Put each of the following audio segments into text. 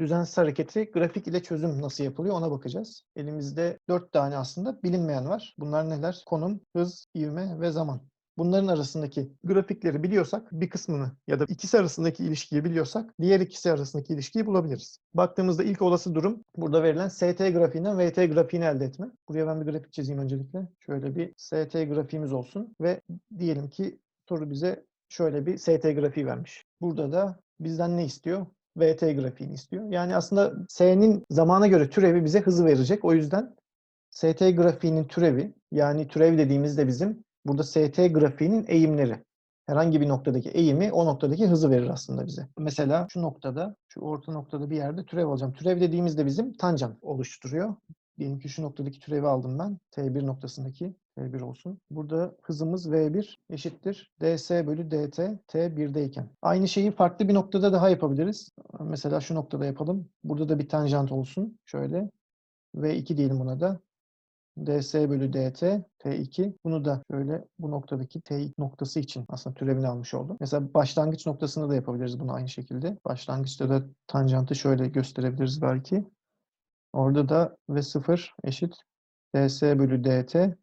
düzensiz hareketi grafik ile çözüm nasıl yapılıyor ona bakacağız. Elimizde 4 tane aslında bilinmeyen var. Bunlar neler? Konum, hız, ivme ve zaman. Bunların arasındaki grafikleri biliyorsak bir kısmını ya da ikisi arasındaki ilişkiyi biliyorsak diğer ikisi arasındaki ilişkiyi bulabiliriz. Baktığımızda ilk olası durum burada verilen ST grafiğinden VT grafiğini elde etme. Buraya ben bir grafik çizeyim öncelikle. Şöyle bir ST grafiğimiz olsun ve diyelim ki soru bize şöyle bir ST grafiği vermiş. Burada da bizden ne istiyor? VT grafiğini istiyor. Yani aslında S'nin zamana göre türevi bize hızı verecek. O yüzden ST grafiğinin türevi yani türev dediğimizde bizim burada ST grafiğinin eğimleri. Herhangi bir noktadaki eğimi o noktadaki hızı verir aslında bize. Mesela şu noktada, şu orta noktada bir yerde türev alacağım. Türev dediğimizde bizim tanjant oluşturuyor. Diyelim ki şu noktadaki türevi aldım ben. T1 noktasındaki T1 olsun. Burada hızımız V1 eşittir ds bölü dt T1'deyken. Aynı şeyi farklı bir noktada daha yapabiliriz. Mesela şu noktada yapalım. Burada da bir tanjant olsun. Şöyle. V2 diyelim buna da ds bölü dt t2. Bunu da şöyle bu noktadaki t2 noktası için aslında türevini almış oldum. Mesela başlangıç noktasında da yapabiliriz bunu aynı şekilde. Başlangıçta da tanjantı şöyle gösterebiliriz belki. Orada da v0 eşit ds bölü dt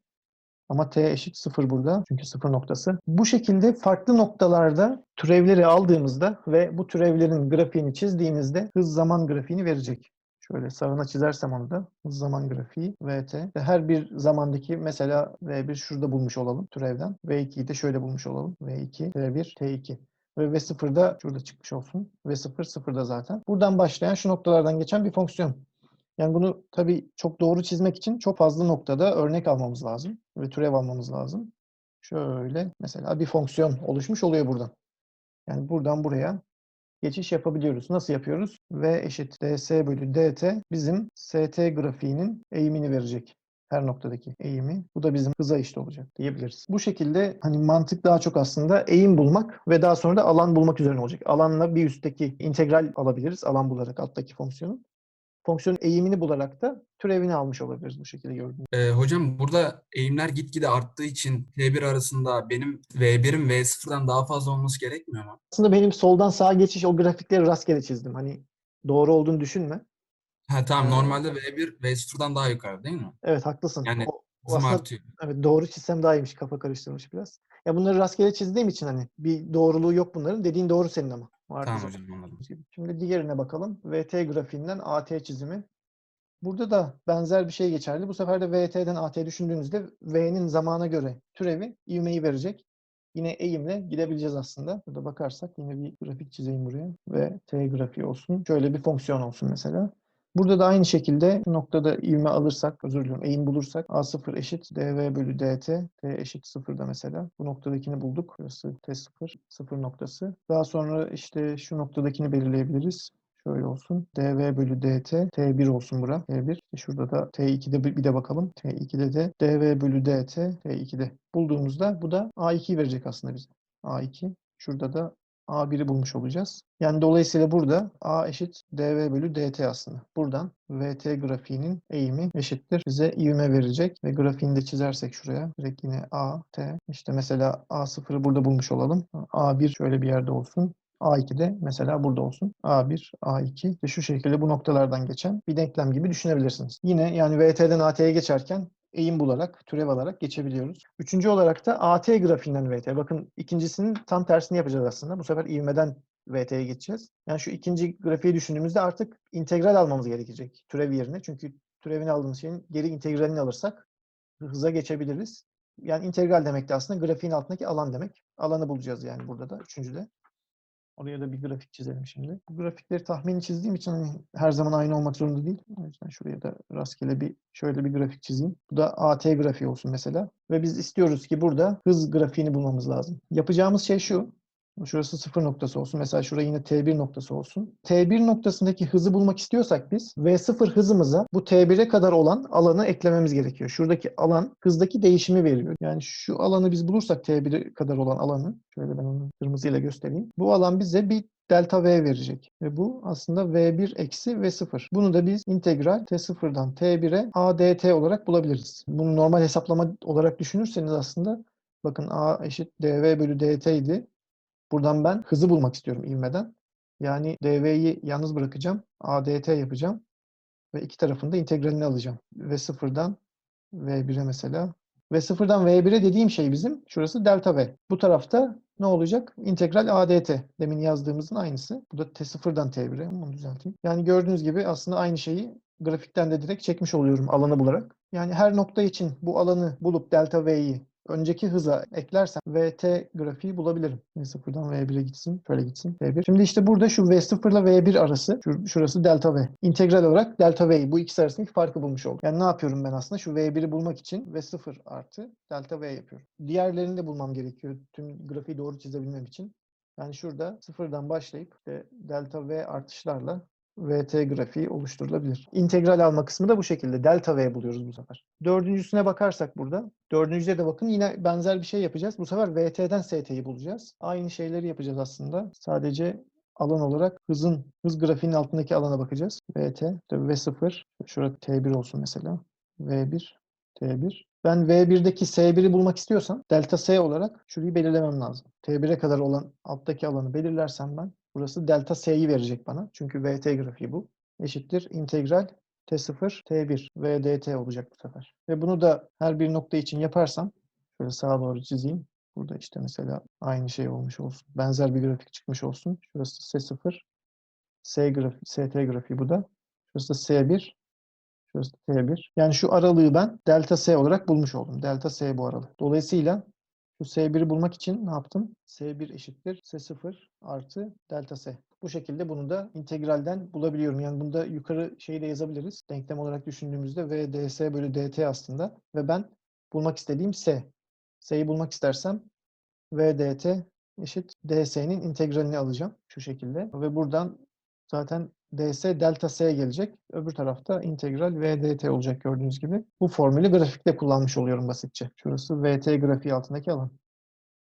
ama t eşit 0 burada. Çünkü 0 noktası. Bu şekilde farklı noktalarda türevleri aldığımızda ve bu türevlerin grafiğini çizdiğimizde hız zaman grafiğini verecek. Şöyle sağına çizersem onu da hız zaman grafiği VT. Ve her bir zamandaki mesela V1 şurada bulmuş olalım türevden. V2'yi de şöyle bulmuş olalım. V2, T1, T2. Ve V0 da şurada çıkmış olsun. V0 sıfırda zaten. Buradan başlayan şu noktalardan geçen bir fonksiyon. Yani bunu tabii çok doğru çizmek için çok fazla noktada örnek almamız lazım ve türev almamız lazım. Şöyle mesela bir fonksiyon oluşmuş oluyor buradan. Yani buradan buraya geçiş yapabiliyoruz. Nasıl yapıyoruz? V eşit ds bölü dt bizim st grafiğinin eğimini verecek. Her noktadaki eğimi. Bu da bizim hıza eşit olacak diyebiliriz. Bu şekilde hani mantık daha çok aslında eğim bulmak ve daha sonra da alan bulmak üzerine olacak. Alanla bir üstteki integral alabiliriz. Alan bularak alttaki fonksiyonu. Fonksiyonun eğimini bularak da türevini almış olabiliriz bu şekilde gördüğünüz. Ee, hocam burada eğimler gitgide arttığı için T1 arasında benim V1'im V0'dan daha fazla olması gerekmiyor mu? Aslında benim soldan sağa geçiş o grafikleri rastgele çizdim. Hani doğru olduğunu düşünme. Ha tamam Ee, normalde V1 V0'dan daha yukarı değil mi? Evet haklısın. Yani O- o aslında artıyor. Evet doğru çizsem daha iyiymiş. Kafa karıştırmış biraz. Ya bunları rastgele çizdiğim için hani bir doğruluğu yok bunların. Dediğin doğru senin ama. Vardı Tamam zaten. hocam anladım. Şimdi diğerine bakalım. VT grafiğinden AT çizimi. Burada da benzer bir şey geçerli. Bu sefer de VT'den AT düşündüğünüzde V'nin zamana göre türevi ivmeyi verecek. Yine eğimle gidebileceğiz aslında. Burada bakarsak yine bir grafik çizeyim buraya. Ve T grafiği olsun. Şöyle bir fonksiyon olsun mesela. Burada da aynı şekilde noktada ivme alırsak, özür diliyorum, eğim bulursak A0 eşit dv bölü dt, t eşit 0'da mesela. Bu noktadakini bulduk. Burası t0, 0 noktası. Daha sonra işte şu noktadakini belirleyebiliriz. Şöyle olsun. dv bölü dt, t1 olsun bura. t1. Şurada da t2'de bir bir de bakalım. t2'de de dv bölü dt, t2'de bulduğumuzda bu da a2'yi verecek aslında bize. a2. Şurada da A1'i bulmuş olacağız. Yani dolayısıyla burada A eşit dv bölü dt aslında. Buradan VT grafiğinin eğimi eşittir. Bize ivme verecek ve grafiğini de çizersek şuraya direkt yine A, T. İşte mesela A0'ı burada bulmuş olalım. A1 şöyle bir yerde olsun. A2 de mesela burada olsun. A1, A2 ve şu şekilde bu noktalardan geçen bir denklem gibi düşünebilirsiniz. Yine yani VT'den AT'ye geçerken eğim bularak, türev alarak geçebiliyoruz. Üçüncü olarak da AT grafiğinden VT. Bakın ikincisinin tam tersini yapacağız aslında. Bu sefer ivmeden VT'ye geçeceğiz. Yani şu ikinci grafiği düşündüğümüzde artık integral almamız gerekecek türev yerine. Çünkü türevini aldığımız şeyin geri integralini alırsak hıza geçebiliriz. Yani integral demek de aslında grafiğin altındaki alan demek. Alanı bulacağız yani burada da üçüncüde. Oraya da bir grafik çizelim şimdi. Bu grafikleri tahmini çizdiğim için hani her zaman aynı olmak zorunda değil. O yüzden şuraya da rastgele bir şöyle bir grafik çizeyim. Bu da AT grafiği olsun mesela. Ve biz istiyoruz ki burada hız grafiğini bulmamız lazım. Yapacağımız şey şu. Şurası sıfır noktası olsun. Mesela şuraya yine T1 noktası olsun. T1 noktasındaki hızı bulmak istiyorsak biz V0 hızımıza bu T1'e kadar olan alanı eklememiz gerekiyor. Şuradaki alan hızdaki değişimi veriyor. Yani şu alanı biz bulursak T1'e kadar olan alanı şöyle ben onu kırmızıyla göstereyim. Bu alan bize bir delta V verecek. Ve bu aslında V1 eksi V0. Bunu da biz integral T0'dan T1'e ADT olarak bulabiliriz. Bunu normal hesaplama olarak düşünürseniz aslında bakın A eşit dv bölü dt idi. Buradan ben hızı bulmak istiyorum ivmeden. Yani dv'yi yalnız bırakacağım. ADT yapacağım. Ve iki tarafında integralini alacağım. Ve sıfırdan V1'e mesela. Ve sıfırdan V1'e dediğim şey bizim. Şurası delta V. Bu tarafta ne olacak? İntegral ADT. Demin yazdığımızın aynısı. Bu da T0'dan T1'e. Onu düzelteyim. Yani gördüğünüz gibi aslında aynı şeyi grafikten de direkt çekmiş oluyorum alanı bularak. Yani her nokta için bu alanı bulup delta V'yi önceki hıza eklersem VT grafiği bulabilirim. V0'dan V1'e gitsin. Şöyle gitsin. V1. Şimdi işte burada şu V0 ile V1 arası. şur- Şurası delta V. İntegral olarak delta V'yi bu ikisi arasındaki farkı bulmuş oldum. Yani ne yapıyorum ben aslında? Şu V1'i bulmak için V0 artı delta V yapıyorum. Diğerlerini de bulmam gerekiyor. Tüm grafiği doğru çizebilmem için. Yani şurada sıfırdan başlayıp işte delta V artışlarla VT grafiği oluşturulabilir. İntegral alma kısmı da bu şekilde. Delta V buluyoruz bu sefer. Dördüncüsüne bakarsak burada. Dördüncüde de bakın yine benzer bir şey yapacağız. Bu sefer VT'den ST'yi bulacağız. Aynı şeyleri yapacağız aslında. Sadece alan olarak hızın, hız grafiğinin altındaki alana bakacağız. VT, tabii V0, şurada T1 olsun mesela. V1, T1. Ben V1'deki S1'i bulmak istiyorsam delta S olarak şurayı belirlemem lazım. T1'e kadar olan alttaki alanı belirlersem ben burası delta S'yi verecek bana. Çünkü VT grafiği bu. Eşittir integral T0, T1 VDT olacak bu sefer. Ve bunu da her bir nokta için yaparsam şöyle sağa doğru çizeyim. Burada işte mesela aynı şey olmuş olsun. Benzer bir grafik çıkmış olsun. Şurası S0, S grafik, ST grafiği bu da. Şurası da S1, Şurası T1. Yani şu aralığı ben delta S olarak bulmuş oldum. Delta S bu aralık. Dolayısıyla şu S1'i bulmak için ne yaptım? S1 eşittir S0 artı delta S. Bu şekilde bunu da integralden bulabiliyorum. Yani bunda yukarı şeyi de yazabiliriz. Denklem olarak düşündüğümüzde V ds bölü dt aslında. Ve ben bulmak istediğim S. S'yi bulmak istersem V dt eşit ds'nin integralini alacağım. Şu şekilde. Ve buradan zaten ds delta s gelecek. Öbür tarafta integral v dt olacak gördüğünüz gibi. Bu formülü grafikte kullanmış oluyorum basitçe. Şurası vt grafiği altındaki alan.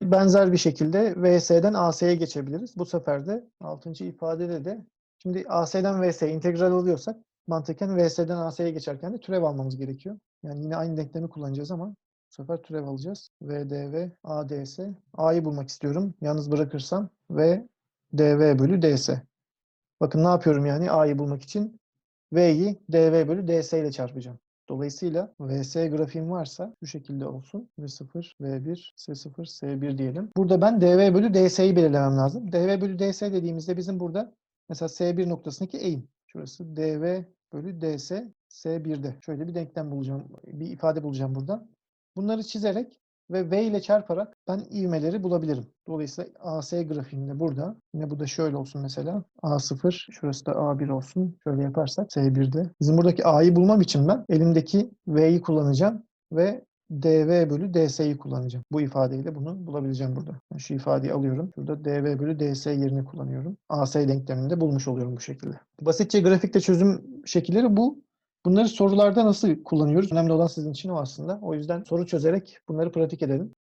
Benzer bir şekilde vs'den as'ye geçebiliriz. Bu sefer de 6. ifadede de şimdi as'den vs'ye integral alıyorsak mantıken vs'den as'ye geçerken de türev almamız gerekiyor. Yani yine aynı denklemi kullanacağız ama bu sefer türev alacağız. vdv ads. a'yı bulmak istiyorum. Yalnız bırakırsam v dv bölü ds. Bakın ne yapıyorum yani a'yı bulmak için v'yi dv bölü ds ile çarpacağım. Dolayısıyla vs grafiğim varsa şu şekilde olsun. v0, v1, s0, s1 diyelim. Burada ben dv bölü ds'yi belirlemem lazım. dv bölü ds dediğimizde bizim burada mesela s1 noktasındaki eğim. Şurası dv bölü ds s1'de. Şöyle bir denklem bulacağım, bir ifade bulacağım buradan. Bunları çizerek ve V ile çarparak ben ivmeleri bulabilirim. Dolayısıyla AS grafiğinde burada. Yine bu da şöyle olsun mesela. A0, şurası da A1 olsun. Şöyle yaparsak S1'de. Bizim buradaki A'yı bulmam için ben elimdeki V'yi kullanacağım ve dv bölü ds'yi kullanacağım. Bu ifadeyle bunu bulabileceğim burada. Yani şu ifadeyi alıyorum. Burada dv bölü ds yerini kullanıyorum. AS denklemini de bulmuş oluyorum bu şekilde. Basitçe grafikte çözüm şekilleri bu. Bunları sorularda nasıl kullanıyoruz? Önemli olan sizin için o aslında. O yüzden soru çözerek bunları pratik edelim.